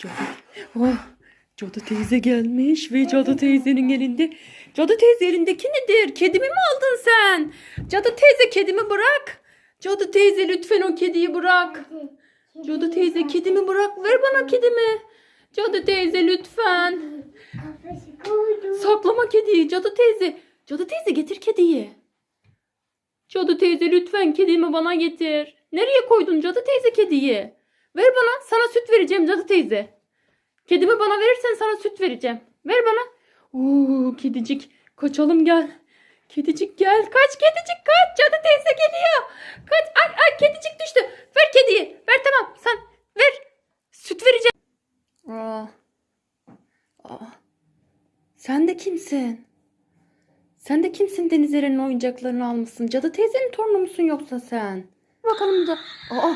Cadı, oh, Cadı teyze gelmiş ve Cadı teyzenin elinde. Cadı teyze elindeki nedir? Kedimi mi aldın sen? Cadı teyze kedimi bırak. Cadı teyze lütfen o kediyi bırak. Cadı teyze kedimi bırak. Ver bana kedimi. Cadı teyze lütfen. Saklama kediyi Cadı teyze. Cadı teyze getir kediyi. Cadı teyze lütfen kedimi bana getir. Nereye koydun Cadı teyze kediyi? Ver bana sana süt vereceğim Cadı teyze. Kedimi bana verirsen sana süt vereceğim. Ver bana. Oo kedicik kaçalım gel. Kedicik gel. Kaç kedicik kaç. Cadı teyze geliyor. Kaç. Ay ay kedicik düştü. Ver kediyi. Ver tamam sen ver. Süt vereceğim. Aa. Aa. Sen de kimsin? Sen de kimsin Deniz Eren'in oyuncaklarını almışsın? Cadı teyzenin torunu musun yoksa sen? Bakalım da. Aa,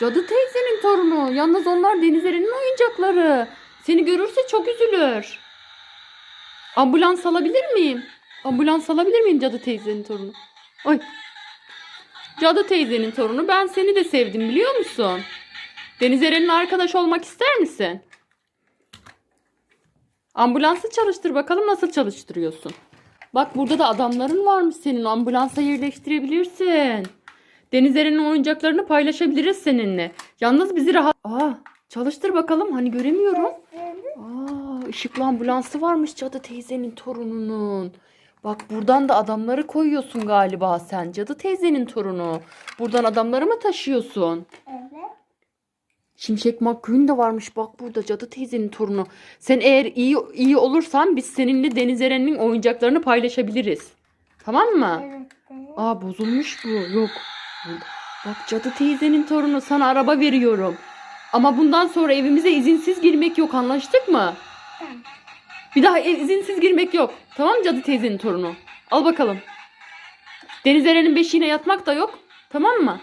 Cadı teyzenin torunu. Yalnız onlar Deniz Eren'in oyuncakları. Seni görürse çok üzülür. Ambulans alabilir miyim? Ambulans alabilir miyim Cadı teyzenin torunu? Ay. Cadı teyzenin torunu. Ben seni de sevdim biliyor musun? Deniz Eren'in arkadaş olmak ister misin? Ambulansı çalıştır bakalım nasıl çalıştırıyorsun. Bak burada da adamların varmış senin. Ambulansa yerleştirebilirsin. Deniz Eren'in oyuncaklarını paylaşabiliriz seninle. Yalnız bizi rahat... Aa, çalıştır bakalım. Hani göremiyorum. Aa, ışıklı ambulansı varmış Cadı teyzenin torununun. Bak buradan da adamları koyuyorsun galiba sen. Cadı teyzenin torunu. Buradan adamları mı taşıyorsun? Evet. Şimşek McQueen de varmış bak burada cadı teyzenin torunu. Sen eğer iyi iyi olursan biz seninle Deniz Eren'in oyuncaklarını paylaşabiliriz. Tamam mı? Evet. evet. Aa bozulmuş bu. Yok. Bak cadı teyzenin torunu sana araba veriyorum. Ama bundan sonra evimize izinsiz girmek yok anlaştık mı? Tamam. Bir daha izinsiz girmek yok. Tamam cadı teyzenin torunu? Al bakalım. Deniz Eren'in beşiğine yatmak da yok. Tamam mı?